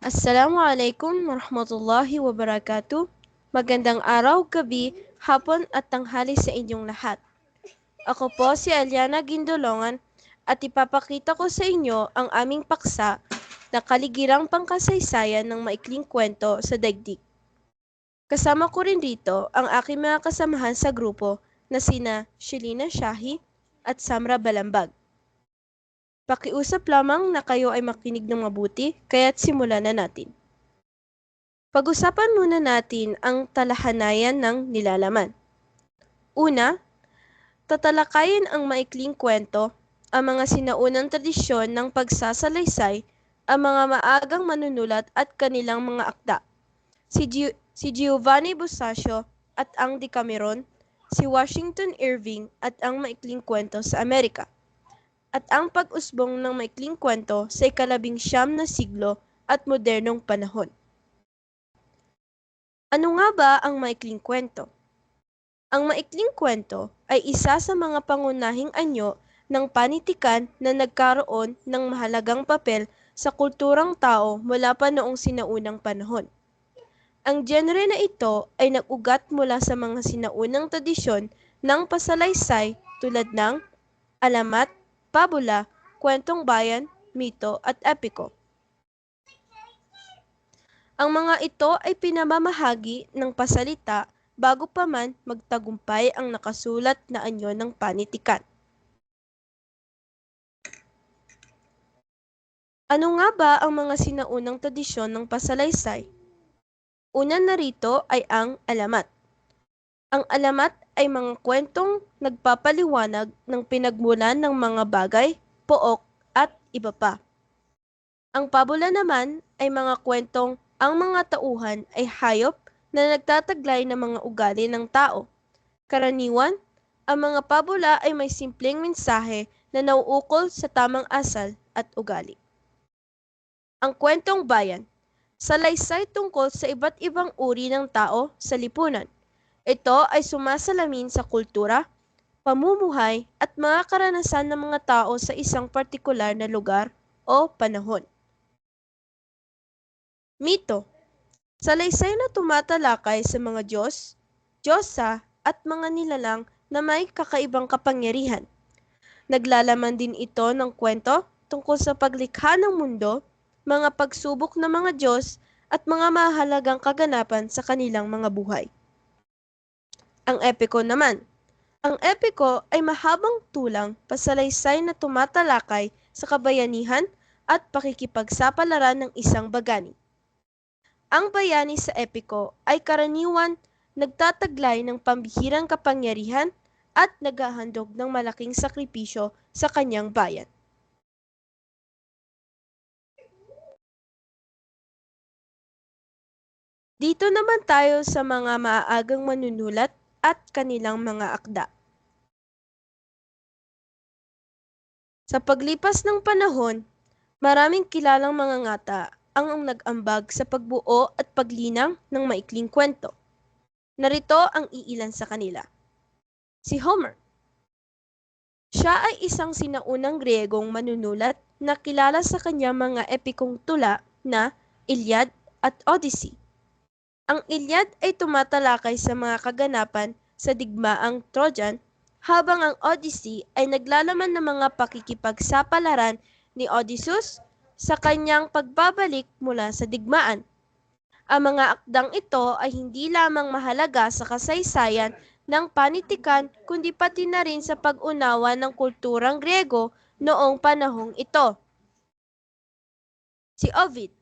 Assalamualaikum warahmatullahi wabarakatuh. Magandang araw, gabi, hapon at tanghali sa inyong lahat. Ako po si Aliana Gindolongan at ipapakita ko sa inyo ang aming paksa na kaligirang pangkasaysayan ng maikling kwento sa daigdig. Kasama ko rin dito ang aking mga kasamahan sa grupo na sina Shelina Shahi at Samra Balambag. Pakiusap lamang na kayo ay makinig ng mabuti, kaya't simulan na natin. Pag-usapan muna natin ang talahanayan ng nilalaman. Una, tatalakayin ang maikling kwento, ang mga sinaunang tradisyon ng pagsasalaysay, ang mga maagang manunulat at kanilang mga akda. Si, Gio- si Giovanni Boccaccio at ang Decameron, si Washington Irving at ang maikling kwento sa Amerika at ang pag-usbong ng maikling kwento sa ikalabing siyam na siglo at modernong panahon. Ano nga ba ang maikling kwento? Ang maikling kwento ay isa sa mga pangunahing anyo ng panitikan na nagkaroon ng mahalagang papel sa kulturang tao mula pa noong sinaunang panahon. Ang genre na ito ay nag-ugat mula sa mga sinaunang tradisyon ng pasalaysay tulad ng alamat, pabula, kwentong bayan, mito at epiko. Ang mga ito ay pinamamahagi ng pasalita bago pa man magtagumpay ang nakasulat na anyo ng panitikan. Ano nga ba ang mga sinaunang tradisyon ng pasalaysay? Una narito ay ang alamat. Ang alamat ay mga kwentong nagpapaliwanag ng pinagmulan ng mga bagay, pook at iba pa. Ang pabula naman ay mga kwentong ang mga tauhan ay hayop na nagtataglay ng mga ugali ng tao. Karaniwan, ang mga pabula ay may simpleng mensahe na nauukol sa tamang asal at ugali. Ang kwentong bayan, salaysay tungkol sa iba't ibang uri ng tao sa lipunan. Ito ay sumasalamin sa kultura, pamumuhay at mga karanasan ng mga tao sa isang partikular na lugar o panahon. Mito Salaysay na tumatalakay sa mga Diyos, Diyosa at mga nilalang na may kakaibang kapangyarihan. Naglalaman din ito ng kwento tungkol sa paglikha ng mundo, mga pagsubok ng mga Diyos at mga mahalagang kaganapan sa kanilang mga buhay. Ang epiko naman. Ang epiko ay mahabang tulang pasalaysay na tumatalakay sa kabayanihan at pakikipagsapalaran ng isang bagani. Ang bayani sa epiko ay karaniwan nagtataglay ng pambihirang kapangyarihan at naghahandog ng malaking sakripisyo sa kanyang bayan. Dito naman tayo sa mga maaagang manunulat at kanilang mga akda. Sa paglipas ng panahon, maraming kilalang mga ngata ang nag-ambag sa pagbuo at paglinang ng maikling kwento. Narito ang iilan sa kanila. Si Homer. Siya ay isang sinaunang Griegong manunulat na kilala sa kanyang mga epikong tula na Iliad at Odyssey. Ang Iliad ay tumatalakay sa mga kaganapan sa digmaang Trojan habang ang Odyssey ay naglalaman ng mga pakikipagsapalaran ni Odysseus sa kanyang pagbabalik mula sa digmaan. Ang mga akdang ito ay hindi lamang mahalaga sa kasaysayan ng panitikan kundi pati na rin sa pag-unawa ng kulturang Grego noong panahong ito. Si Ovid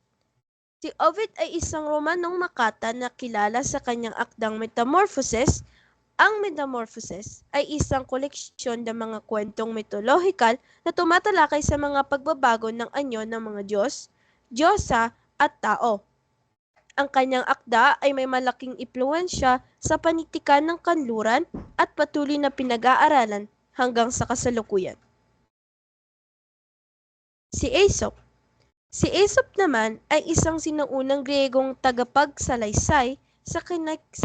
Si Ovid ay isang Romanong makata na kilala sa kanyang akdang Metamorphoses. Ang Metamorphoses ay isang koleksyon ng mga kwentong mitolohikal na tumatalakay sa mga pagbabago ng anyo ng mga Diyos, Diyosa at tao. Ang kanyang akda ay may malaking impluensya sa panitikan ng kanluran at patuloy na pinag-aaralan hanggang sa kasalukuyan. Si Aesop Si Aesop naman ay isang sinuunang Griegong tagapagsalaysay sa, kinak-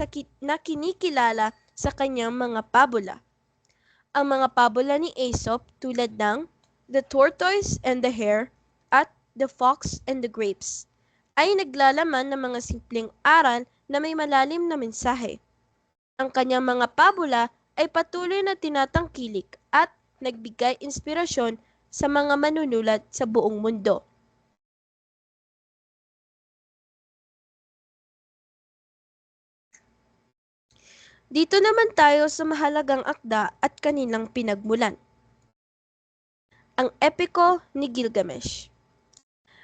sa kanyang mga pabula. Ang mga pabula ni Aesop tulad ng The Tortoise and the Hare at The Fox and the Grapes ay naglalaman ng mga simpleng aral na may malalim na mensahe. Ang kanyang mga pabula ay patuloy na tinatangkilik at nagbigay inspirasyon sa mga manunulat sa buong mundo. Dito naman tayo sa mahalagang akda at kanilang pinagmulan. Ang Epiko ni Gilgamesh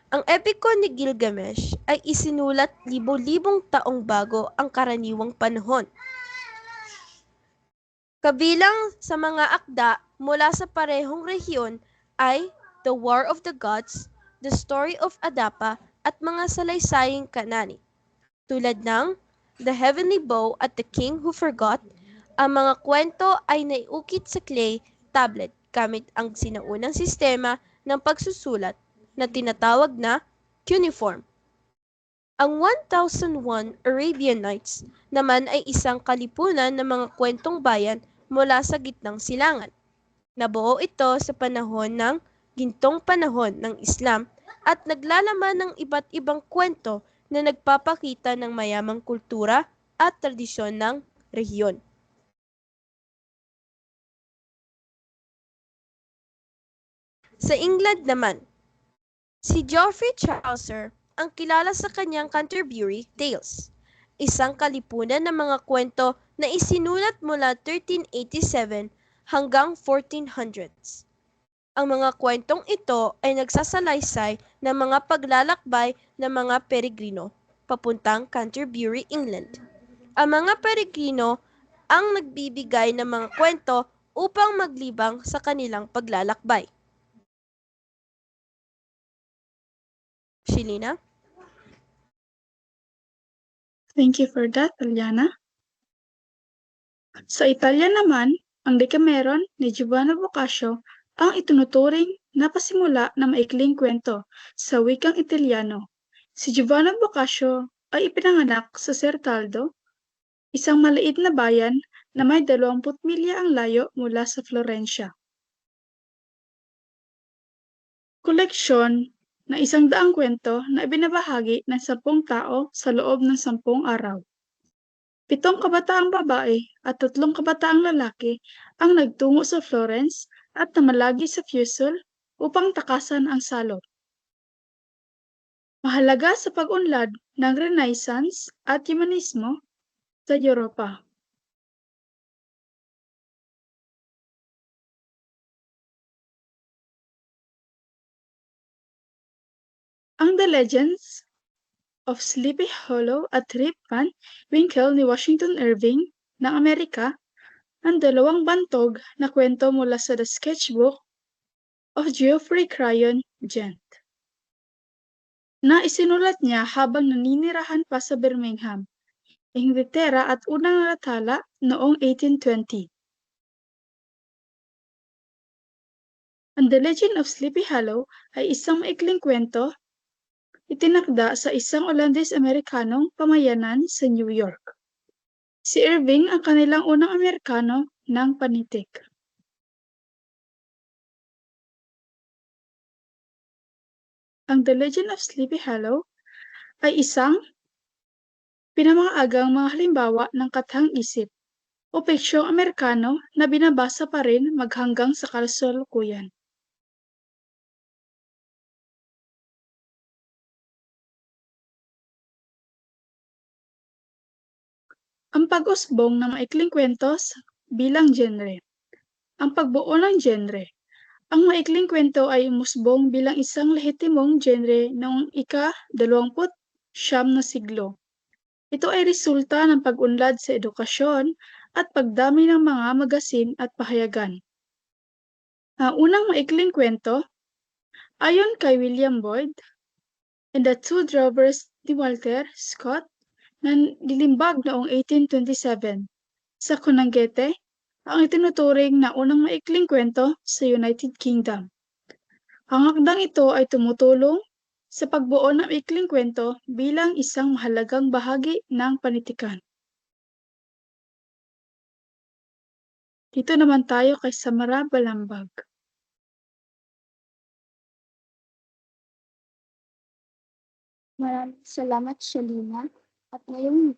Ang Epiko ni Gilgamesh ay isinulat libo-libong taong bago ang karaniwang panahon. Kabilang sa mga akda mula sa parehong rehiyon ay The War of the Gods, The Story of Adapa at mga salaysaying kanani. Tulad ng The Heavenly Bow at The King Who Forgot, ang mga kwento ay naiukit sa clay tablet gamit ang sinaunang sistema ng pagsusulat na tinatawag na cuneiform. Ang 1001 Arabian Nights naman ay isang kalipunan ng mga kwentong bayan mula sa gitnang silangan. Nabuo ito sa panahon ng gintong panahon ng Islam at naglalaman ng iba't ibang kwento na nagpapakita ng mayamang kultura at tradisyon ng rehiyon. Sa England naman, si Geoffrey Chaucer ang kilala sa kanyang Canterbury Tales, isang kalipunan ng mga kwento na isinulat mula 1387 hanggang 1400s. Ang mga kwentong ito ay nagsasalaysay ng mga paglalakbay ng mga peregrino papuntang Canterbury, England. Ang mga peregrino ang nagbibigay ng mga kwento upang maglibang sa kanilang paglalakbay. Shelina? Thank you for that, Aliana. Sa Italia naman, ang Decameron ni Giovanni Boccaccio ang itunuturing na pasimula ng maikling kwento sa wikang Italiano. Si Giovanni Boccaccio ay ipinanganak sa Certaldo, isang maliit na bayan na may 20 milya ang layo mula sa Florencia. Koleksyon na isang daang kwento na ibinabahagi ng sampung tao sa loob ng sampung araw. Pitong kabataang babae at tatlong kabataang lalaki ang nagtungo sa Florence at namalagi sa Fusil upang takasan ang salot. Mahalaga sa pag-unlad ng Renaissance at Humanismo sa Europa. Ang The Legends of Sleepy Hollow at Rip Van Winkle ni Washington Irving ng Amerika ang dalawang bantog na kwento mula sa The Sketchbook of Geoffrey Crayon Gent na isinulat niya habang naninirahan pa sa Birmingham, Inglaterra at unang nalathala noong 1820. Ang The Legend of Sleepy Hollow ay isang maikling kwento itinakda sa isang Olandes-Amerikanong pamayanan sa New York. Si Irving ang kanilang unang Amerikano ng panitik. Ang The Legend of Sleepy Hollow ay isang pinamaagang mga halimbawa ng kathang isip o peksyong Amerikano na binabasa pa rin maghanggang sa kasalukuyan. Ang pag-usbong ng maikling kwentos bilang genre. Ang pagbuo ng genre. Ang maikling kwento ay umusbong bilang isang lehitimong genre noong ika-20 siyam na siglo. Ito ay resulta ng pag-unlad sa edukasyon at pagdami ng mga magasin at pahayagan. Ang unang maikling kwento, ayon kay William Boyd, and the Two Drovers ni Walter Scott, na nilimbag noong 1827 sa Konanggete, ang itinuturing na unang maikling kwento sa United Kingdom. Ang akdang ito ay tumutulong sa pagbuo ng maikling kwento bilang isang mahalagang bahagi ng panitikan. Dito naman tayo kay Samara Balambag. Maraming salamat, Shalina. At ngayon,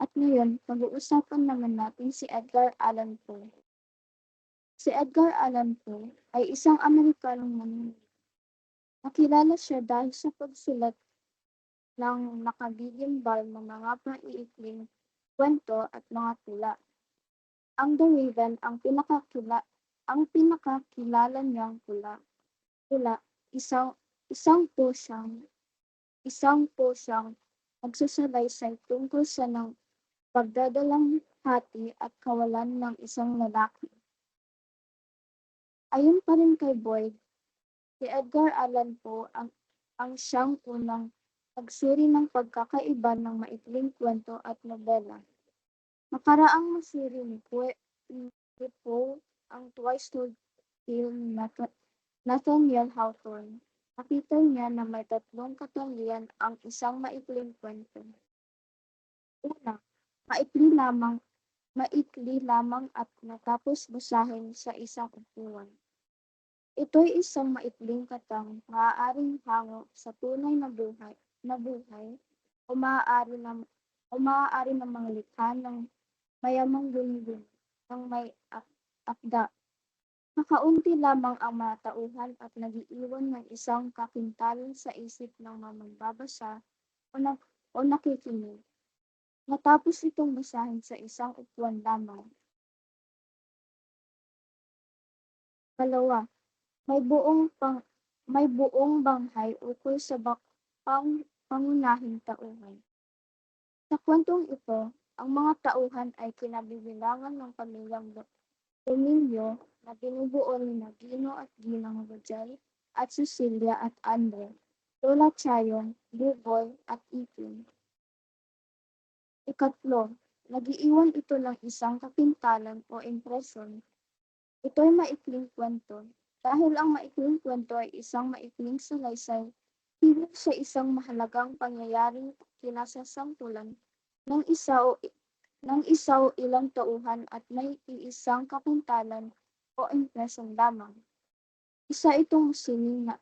at ngayon, pag-uusapan naman natin si Edgar Allan Poe. Si Edgar Allan Poe ay isang Amerikanong manunulat. Nakilala siya dahil sa pagsulat ng nakagigimbal ng mga maiikling kwento at mga tula. Ang The Raven ang pinakakila ang pinakakilala niyang tula. Tula, isang isang po siyang isang po siyang nagsasalaysay tungkol sa ng pagdadalang hati at kawalan ng isang lalaki. Ayon pa rin kay Boyd, si Edgar Allan Poe ang, ang siyang unang nagsuri ng pagkakaiba ng maikling kwento at nobela. Makaraang masuri ni Poe, ni ang Twice Told Tale ni Nathan- Nathaniel Hawthorne. Nakita niya na may tatlong katangian ang isang maikling kwento. Una, maikli lamang, maikli lamang at natapos basahin sa isang upuan. Ito'y isang maikling katang maaaring hango sa tunay na buhay, na buhay o maaari na o maaari na mga likha ng mayamang guni ng may ak- akda. Nakaunti lamang ang mga tauhan at nagiiwan ng isang kakintalan sa isip ng mga magbabasa o, na, o nakikinig. Natapos itong basahin sa isang upuan lamang. Kalawa, may buong pang may buong banghay ukol sa bak pang, pangunahing tauhan. Sa kwentong ito, ang mga tauhan ay kinabibilangan ng pamilyang Dominio na binubuo ni Gino at Ginang Rogel at Cecilia at Andre, Lola Chayon, Buboy at Ipin. Ikatlo, nagiiwan ito ng isang kapintalan o impresyon. Ito'y maikling kwento. Dahil ang maikling kwento ay isang maikling salaysay, higit sa isang mahalagang pangyayaring kinasasangkulan ng isa o ng isa o ilang tauhan at may iisang kapintalan o impresyon lamang. Isa itong musining na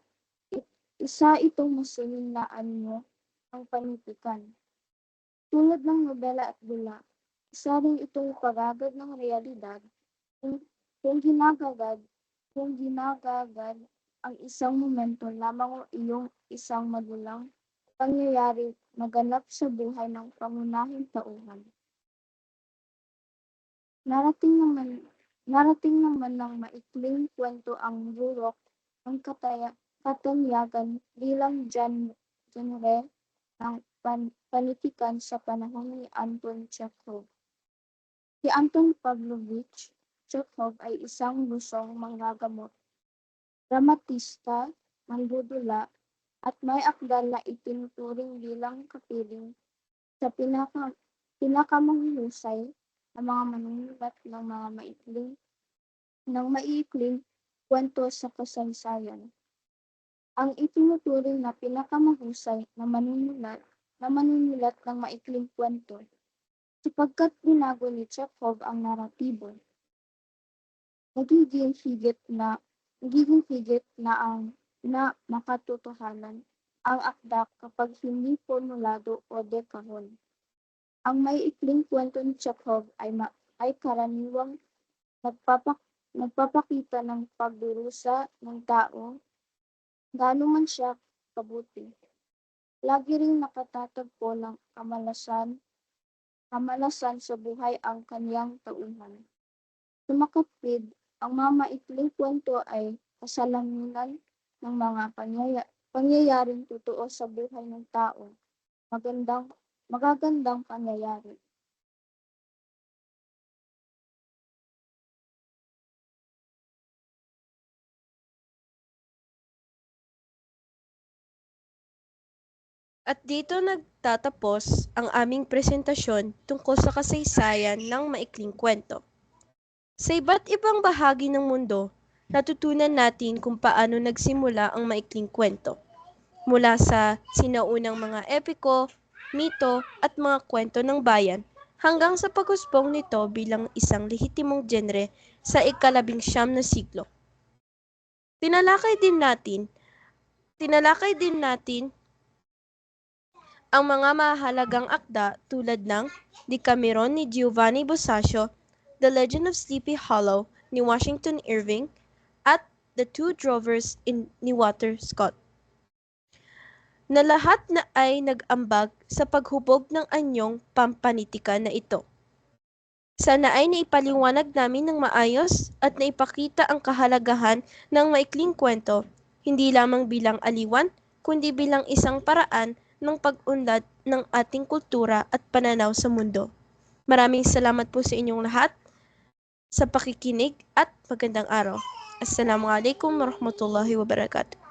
isa itong musining na anyo ng panitikan. Tulad ng nobela at dula, isa rin itong pagagad ng realidad kung, kung ginagagad kung ginagagad ang isang momento lamang o iyong isang magulang pangyayari naganap sa buhay ng pangunahing tauhan. Narating naman narating naman ng maikling kwento ang burok ng kataya, katanyagan bilang gen, genre ng pan, panitikan sa panahon ni Anton Chekhov. Si Anton Pavlovich Chekhov ay isang lusong manggagamot, dramatista, mandudula, at may akdal na itinuturing bilang kapiling sa pinaka, pinakamahusay na mga manunulat ng mga maikling ng maiikling kwento sa kasaysayan. Ang itinuturing na pinakamahusay na manunulat na manunulat ng maikling kwento sapagkat binago ni Chekhov ang naratibo nagiging higit na nagiging higit na ang na makatotohanan ang akda kapag hindi formulado o dekahon. Ang may ikling kwento ni Chekhov ay, ma, ay karaniwang nagpapak, nagpapakita ng pagdurusa ng tao, gaano man siya kabuti. Lagi ring nakatatagpo ng kamalasan, kamalasan sa buhay ang kanyang tauhan. Sumakapid, ang mga maikling kwento ay kasalamunan ng mga panyaya, pangyayaring totoo sa buhay ng tao. Magandang, magagandang pangyayari. At dito nagtatapos ang aming presentasyon tungkol sa kasaysayan ng maikling kwento. Sa iba't ibang bahagi ng mundo, natutunan natin kung paano nagsimula ang maikling kwento. Mula sa sinaunang mga epiko, mito at mga kwento ng bayan hanggang sa pagusbong nito bilang isang lehitimong genre sa ikalabing siyam na siglo. Tinalakay din natin, tinalakay din natin ang mga mahalagang akda tulad ng Decameron ni Giovanni Boccaccio, The Legend of Sleepy Hollow ni Washington Irving, at The Two Drovers in ni Walter Scott. Na lahat na ay nag-ambag sa paghubog ng anyong pampanitika na ito. Sana ay naipaliwanag namin ng maayos at naipakita ang kahalagahan ng maikling kwento, hindi lamang bilang aliwan, kundi bilang isang paraan ng pag-unlad ng ating kultura at pananaw sa mundo. Maraming salamat po sa inyong lahat sa pakikinig at magandang araw. Assalamualaikum warahmatullahi wabarakatuh.